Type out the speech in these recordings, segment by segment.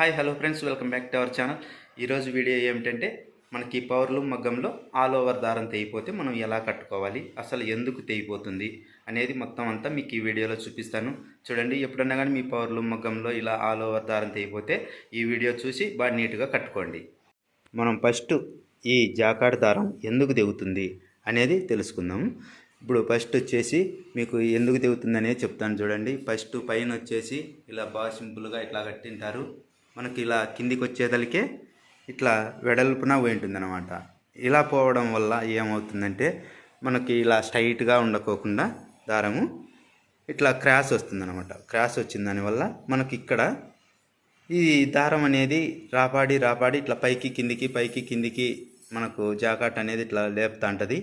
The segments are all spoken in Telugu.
Hi hello friends welcome back to our channel. ఈరోజు వీడియో ఏమిటంటే మనకి పవర్లు మగ్గంలో ఆల్ ఓవర్ దారం తెగిపోతే మనం ఎలా కట్టుకోవాలి అసలు ఎందుకు తెగిపోతుంది అనేది మొత్తం అంతా మీకు ఈ వీడియోలో చూపిస్తాను. చూడండి ఎప్పుడన్నా కానీ మీ పవర్లు మగ్గంలో ఇలా ఆల్ ఓవర్ దారం తెగిపోతే ఈ వీడియో చూసి బాగా నీట్గా కట్టుకోండి. మనం ఫస్ట్ ఈ జాకాడ్ దారం ఎందుకు తెగుతుంది అనేది తెలుసుకుందాం. ఇప్పుడు ఫస్ట్ వచ్చేసి మీకు ఎందుకు తెగుతుంది అనేది చెప్తాను చూడండి. ఫస్ట్ పైన వచ్చేసి ఇలా బాగా సింపుల్గా ఇట్లా కట్టింటారు. మనకి ఇలా కిందికి వచ్చేదలికే ఇట్లా వెడల్పున పోయి ఉంటుంది అనమాట ఇలా పోవడం వల్ల ఏమవుతుందంటే మనకి ఇలా స్ట్రైట్గా ఉండకోకుండా దారము ఇట్లా క్రాస్ వస్తుంది అనమాట క్రాస్ వచ్చిన దానివల్ల మనకి ఇక్కడ ఈ దారం అనేది రాపాడి రాపాడి ఇట్లా పైకి కిందికి పైకి కిందికి మనకు జాకాట్ అనేది ఇట్లా లేపుతా ఉంటుంది.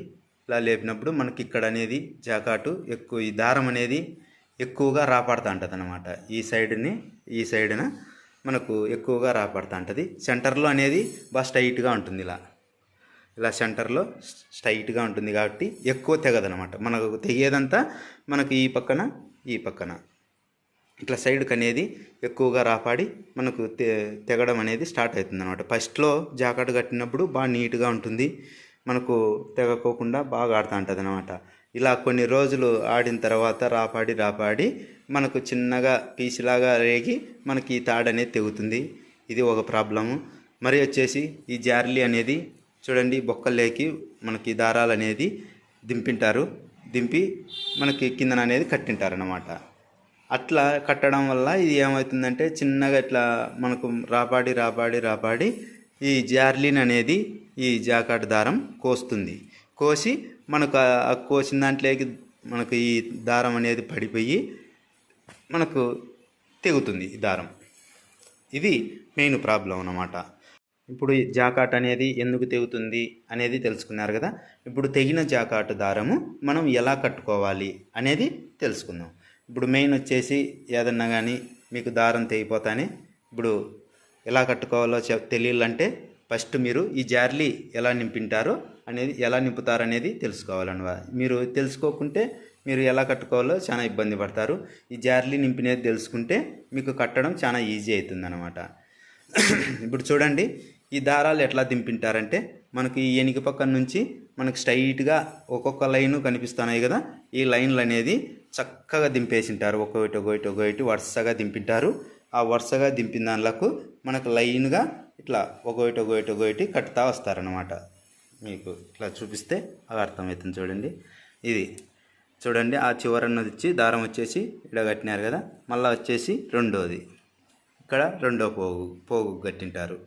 ఇలా లేపినప్పుడు మనకి ఇక్కడ అనేది జాకాటు ఎక్కువ ఈ దారం అనేది ఎక్కువగా రాపాడుతూ ఉంటుంది అనమాట ఈ సైడ్ని ఈ సైడ్న మనకు ఎక్కువగా రాపాడుతూ ఉంటుంది. సెంటర్లో అనేది బాగా స్ట్రైట్గా ఉంటుంది ఇలా. ఇలా సెంటర్లో స్ట్రైట్గా ఉంటుంది కాబట్టి ఎక్కువ తెగదనమాట మనకు తెగేదంతా మనకు ఈ పక్కన ఈ పక్కన. ఇట్లా సైడ్కి అనేది ఎక్కువగా రాపాడి మనకు తె తెగడం అనేది స్టార్ట్ అవుతుంది అనమాట ఫస్ట్లో జాకెట్ కట్టినప్పుడు బాగా నీట్గా ఉంటుంది. మనకు తెగకోకుండా బాగా ఆడుతూ ఉంటుంది అనమాట ఇలా కొన్ని రోజులు ఆడిన తర్వాత రాపాడి రాపాడి మనకు చిన్నగా పీసులాగా రేగి మనకి ఈ తాడు అనేది తెగుతుంది. ఇది ఒక ప్రాబ్లము. మరి వచ్చేసి ఈ జార్లీ అనేది చూడండి బొక్కలేకి మనకి దారాలు అనేది దింపింటారు. దింపి మనకి కిందన అనేది కట్టింటారనమాట అట్లా కట్టడం వల్ల ఇది ఏమవుతుందంటే చిన్నగా ఇట్లా మనకు రాపాడి రాపాడి రాపాడి ఈ జార్లిన్ అనేది ఈ జాకాట్ దారం కోస్తుంది. కోసి మనకు ఆ- కోసిన దాంట్లోకి మనకు ఈ దారం అనేది పడిపోయి మనకు తెగుతుంది ఈ దారం. ఇది మెయిన్ ప్రాబ్లం అన్నమాట. ఇప్పుడు ఈ జాకాట్ అనేది ఎందుకు తెగుతుంది అనేది తెలుసుకున్నారు కదా? ఇప్పుడు తెగిన జాకాట్ దారము మనం ఎలా కట్టుకోవాలి అనేది తెలుసుకుందాం. ఇప్పుడు మెయిన్ వచ్చేసి ఏదన్నా కానీ మీకు దారం తెగిపోతానే ఇప్పుడు ఎలా కట్టుకోవాలో చె తెలియాలంటే ఫస్ట్ మీరు ఈ జార్లీ ఎలా నింపింటారో అనేది ఎలా నింపుతారు అనేది మీరు తెలుసుకోకుంటే మీరు ఎలా కట్టుకోవాలో చాలా ఇబ్బంది పడతారు. ఈ జార్లీ నింపినది తెలుసుకుంటే మీకు కట్టడం చాలా ఈజీ అవుతుంది ఇప్పుడు చూడండి ఈ దారాలు ఎట్లా దింపింటారంటే మనకి ఈ ఎనిక పక్కన నుంచి మనకు స్ట్రైట్గా ఒక్కొక్క లైన్ కనిపిస్తున్నాయి కదా ఈ లైన్లు అనేది చక్కగా దింపేసింటారు. ఒక్కొక్కటి ఒకటి ఒకటి వరుసగా దింపింటారు. ఆ వరుసగా దింపిన దానిలకు మనకు లైన్గా ఇట్లా ఒకటి ఒకటి ఒకటి కట్టుతా వస్తారనమాట మీకు ఇట్లా చూపిస్తే అవి అర్థమవుతుంది చూడండి. ఇది చూడండి ఆ చివరన్నది వచ్చి దారం వచ్చేసి ఇక్కడ కట్టినారు కదా మళ్ళీ వచ్చేసి రెండోది. ఇక్కడ రెండో పోగు పోగు కట్టింటారు.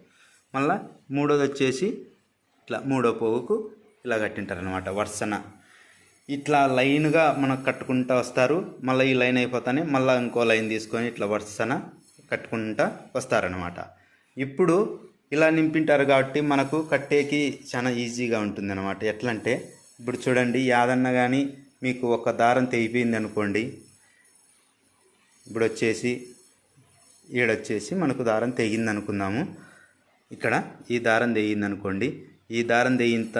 మళ్ళీ మూడోది వచ్చేసి ఇట్లా మూడో పోగుకు ఇలా కట్టింటారు అనమాట వరుసన. ఇట్లా లైన్గా మనకు కట్టుకుంటా వస్తారు మళ్ళీ ఈ లైన్ అయిపోతానే మళ్ళీ ఇంకో లైన్ తీసుకొని ఇట్లా వరుసన కట్టుకుంటా వస్తారనమాట ఇప్పుడు ఇలా నింపింటారు కాబట్టి మనకు కట్టేకి చాలా ఈజీగా ఉంటుంది అనమాట ఎట్లా అంటే ఇప్పుడు చూడండి యాదన్న కానీ మీకు ఒక దారం తెగిపోయింది అనుకోండి. ఇప్పుడు వచ్చేసి ఈడొచ్చేసి మనకు దారం తెగింది అనుకుందాము. ఇక్కడ ఈ దారం తెగింది అనుకోండి. ఈ దారం తెగింత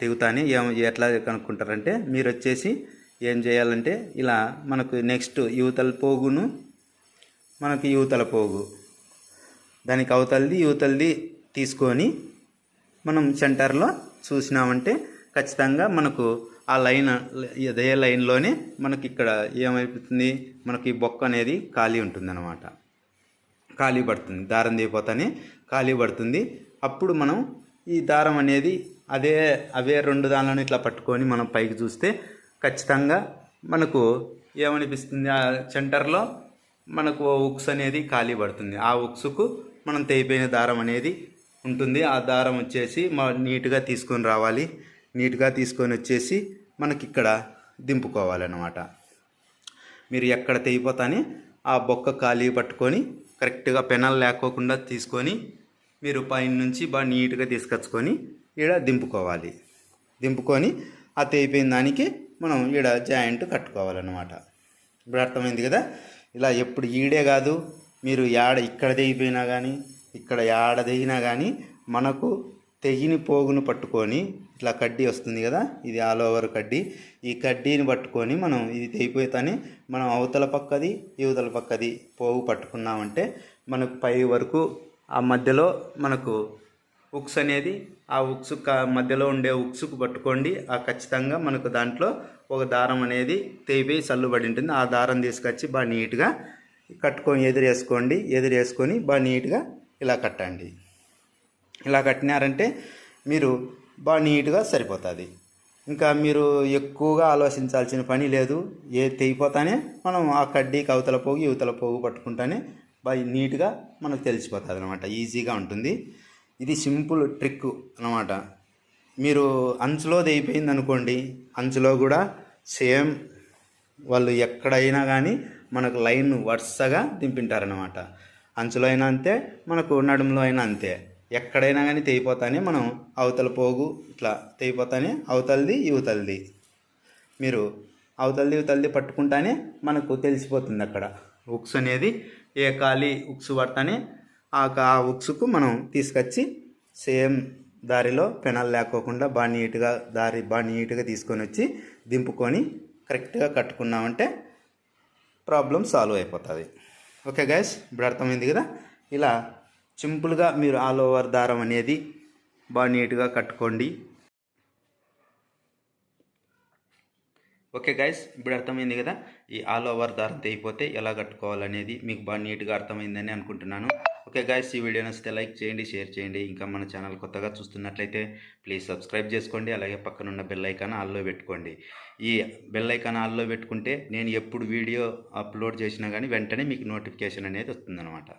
తెగుతానే ఏం ఎట్లా కనుక్కుంటారంటే మీరు వచ్చేసి ఏం చేయాలంటే ఇలా మనకు నెక్స్ట్ యువతల పోగును మనకు యువతల పోగు. దానికి అవతలది యువతలది తీసుకొని మనం సెంటర్లో చూసినామంటే ఖచ్చితంగా మనకు ఆ లైన్ అదే లైన్లోనే మనకి ఇక్కడ ఏమైపోతుంది? మనకి బొక్క అనేది ఖాళీ ఉంటుందన్నమాట. ఖాళీ పడుతుంది. దారం దిగిపోతానే ఖాళీ పడుతుంది. అప్పుడు మనం ఈ దారం అనేది అదే అవే రెండు దానిలను ఇట్లా పట్టుకొని మనం పైకి చూస్తే ఖచ్చితంగా మనకు ఏమనిపిస్తుంది? ఆ సెంటర్లో మనకు ఉక్స్ అనేది ఖాళీ పడుతుంది. ఆ ఉక్స్కు మనం తెగిపోయిన దారం అనేది ఉంటుంది. ఆ దారం వచ్చేసి మా నీట్గా తీసుకొని రావాలి. నీట్గా తీసుకొని వచ్చేసి మనకి ఇక్కడ దింపుకోవాలన్నమాట. మీరు ఎక్కడ తెగిపోతానే ఆ బొక్క ఖాళీ పట్టుకొని కరెక్ట్గా పెనల్ లేకోకుండా తీసుకొని మీరు పైన నుంచి బాగా నీట్గా తీసుకొచ్చుకొని ఈడ దింపుకోవాలి. దింపుకొని ఆ తెగిపోయిన దానికి మనం ఈడ జాయింట్ కట్టుకోవాలన్నమాట. ఇప్పుడు అర్థమైంది కదా? ఇలా ఎప్పుడు ఈడే కాదు మీరు యాడ ఇక్కడ తెగిపోయినా కానీ ఇక్కడ యాడ తెగినా కానీ మనకు తెగిని పోగును పట్టుకొని ఇట్లా కడ్డీ వస్తుంది కదా ఇది ఆల్ ఓవర్ కడ్డీ. ఈ కడ్డీని పట్టుకొని మనం ఇది తెగిపోతానే మనం అవతల పక్కది యువతల పక్కది పోగు పట్టుకున్నామంటే మనకు పై వరకు ఆ మధ్యలో మనకు ఉక్స్ అనేది ఆ ఉక్సు మధ్యలో ఉండే ఉక్సుకు పట్టుకోండి. ఆ ఖచ్చితంగా మనకు దాంట్లో ఒక దారం అనేది తెగిపోయి సల్లుబడి ఉంటుంది. ఆ దారం తీసుకొచ్చి బాగా నీట్గా కట్టుకొని ఎదురేసుకోండి ఎదురేసుకొని బాగా నీట్గా ఇలా కట్టండి. ఇలా కట్టినారంటే మీరు బాగా నీట్గా సరిపోతుంది. ఇంకా మీరు ఎక్కువగా ఆలోచించాల్సిన పని లేదు. ఏ తెగిపోతానే మనం ఆ కడ్డీకి అవతల పోగు యువతల పోగు పట్టుకుంటానే బాగా నీట్గా మనకు తెలిసిపోతుంది అనమాట ఈజీగా ఉంటుంది. ఇది సింపుల్ ట్రిక్ అనమాట మీరు అంచులో తెగిపోయింది అనుకోండి అంచులో కూడా సేమ్ వాళ్ళు ఎక్కడైనా కానీ మనకు లైన్ వరుసగా దింపింటారనమాట అంచులో అయినా అంతే మనకు నడుములో అయినా అంతే. ఎక్కడైనా కానీ తెగిపోతానే మనం అవతల పోగు ఇట్లా తెగిపోతానే అవతలది యువతలది మీరు అవతలది యువతలది పట్టుకుంటానే మనకు తెలిసిపోతుంది అక్కడ. ఉక్స్ అనేది ఏ ఖాళీ ఉక్స్ పడతానే ఆ ఉక్స్కు మనం తీసుకొచ్చి సేమ్ దారిలో పెనాలు లేకోకుండా బాగా నీట్గా దారి బాగా నీట్గా తీసుకొని వచ్చి దింపుకొని కరెక్ట్గా కట్టుకున్నామంటే ప్రాబ్లం సాల్వ్ అయిపోతుంది. ఓకే గైస్ ఇప్పుడు అర్థమైంది కదా? ఇలా సింపుల్గా మీరు ఆల్ ఓవర్ దారం అనేది బాగా నీట్గా కట్టుకోండి. ఓకే గైస్ ఇప్పుడు అర్థమైంది కదా? ఈ ఆల్ ఓవర్ దారం తెగిపోతే ఎలా కట్టుకోవాలనేది మీకు బాగా నీట్గా అర్థమైందని అనుకుంటున్నాను. ఓకే గైస్ ఈ వీడియో నచ్చితే లైక్ చేయండి షేర్ చేయండి. ఇంకా మన ఛానల్ కొత్తగా చూస్తున్నట్లయితే ప్లీజ్ సబ్స్క్రైబ్ చేసుకోండి. అలాగే పక్కనున్న బెల్ ఐకాన్ ఆల్లో పెట్టుకోండి. ఈ బెల్ ఐకాన్ ఆల్లో పెట్టుకుంటే నేను ఎప్పుడు వీడియో అప్లోడ్ చేసినా కానీ వెంటనే మీకు నోటిఫికేషన్ అనేది వస్తుందన్నమాట.